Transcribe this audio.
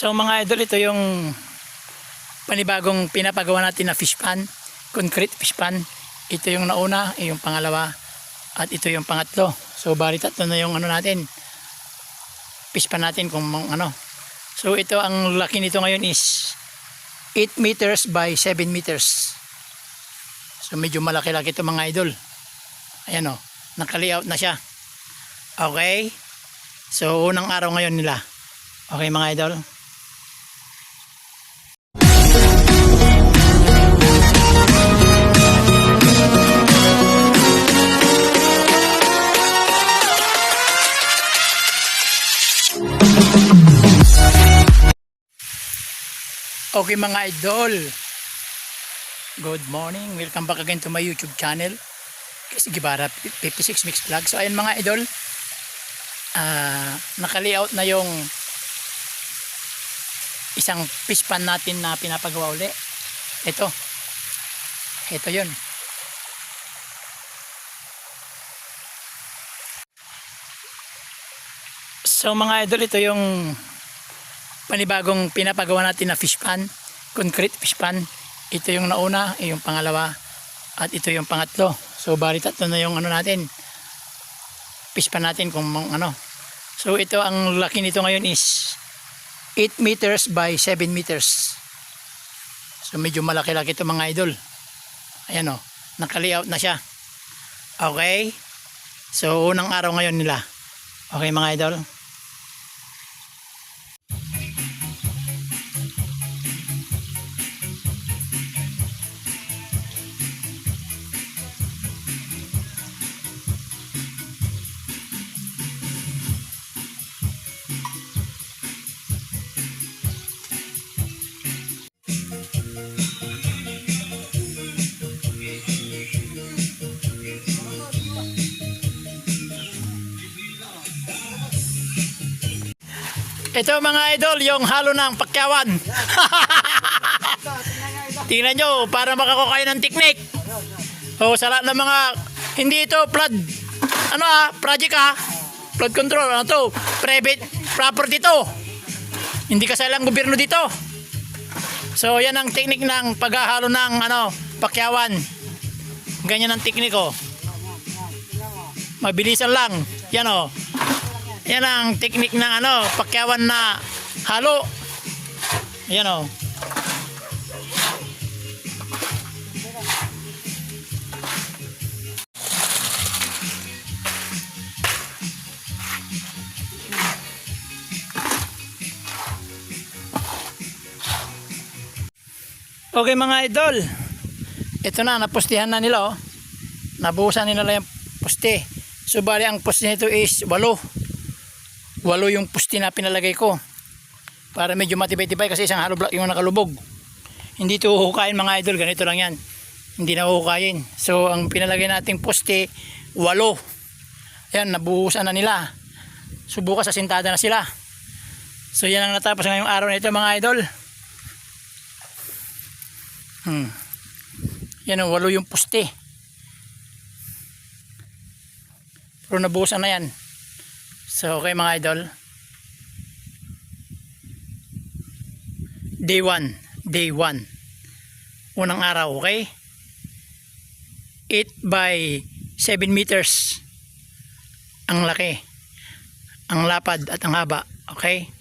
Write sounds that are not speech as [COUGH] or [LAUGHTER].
So mga idol, ito yung panibagong pinapagawa natin na fish pan, concrete fish pan. Ito yung nauna, yung pangalawa, at ito yung pangatlo. So bali tatlo na yung ano natin, fish pan natin kung ano. So ito ang laki nito ngayon is 8 meters by 7 meters. So medyo malaki-laki ito mga idol. Ayan o, naka-layout na siya. Okay. So unang araw ngayon nila. Okay mga idol. Okay mga idol. Good morning. Welcome back again to my YouTube channel. Kasi Gibara 56 Mix Vlog. So ayun mga idol. Ah, naka-layout na yung isang fish pan natin na pinapagawa uli. Ito. Ito yun. So mga idol, ito yung panibagong pinapagawa natin na fish pan, concrete fish pan. Ito yung nauna, yung pangalawa, at ito yung pangatlo. So bali tatlo na yung ano natin, fish pan natin kung ano. So ito ang laki nito ngayon is 8 meters by 7 meters. So medyo malaki-laki ito mga idol. Ayan o, naka-layout na siya. Okay. So unang araw ngayon nila. Okay mga idol. Ito mga idol, yung halo ng pakyawan. [LAUGHS] Tingnan nyo, para makakuha ng teknik. O, sa lahat ng mga, hindi ito flood, ano ah, project ah, flood control, ano to, private property to. Hindi kasalang gobyerno dito. So, yan ang teknik ng paghahalo ng, ano, pakyawan. Ganyan ang teknik oh. Mabilisan lang. Yan oh. Yan ang teknik ng ano, pakyawan na halo. Yan o. Okay mga idol. Ito na, napustihan na nila oh. Nabuhusan nila yung puste. So bali ang puste nito is walo walo yung pusti na pinalagay ko. Para medyo matibay-tibay kasi isang hollow block yung nakalubog. Hindi ito huhukayin mga idol. Ganito lang yan. Hindi na huhukayin so ang pinalagay nating poste walo. Yan nabuhusan na nila. So bukas asintada na sila. So yan ang natapos ngayong araw na ito mga idol. Hmm. yan ang walo yung poste pero nabuhusan na yan So, okay mga idol. Day 1. Day 1. Unang araw, okay? 8 by 7 meters ang laki. Ang lapad at ang haba, okay?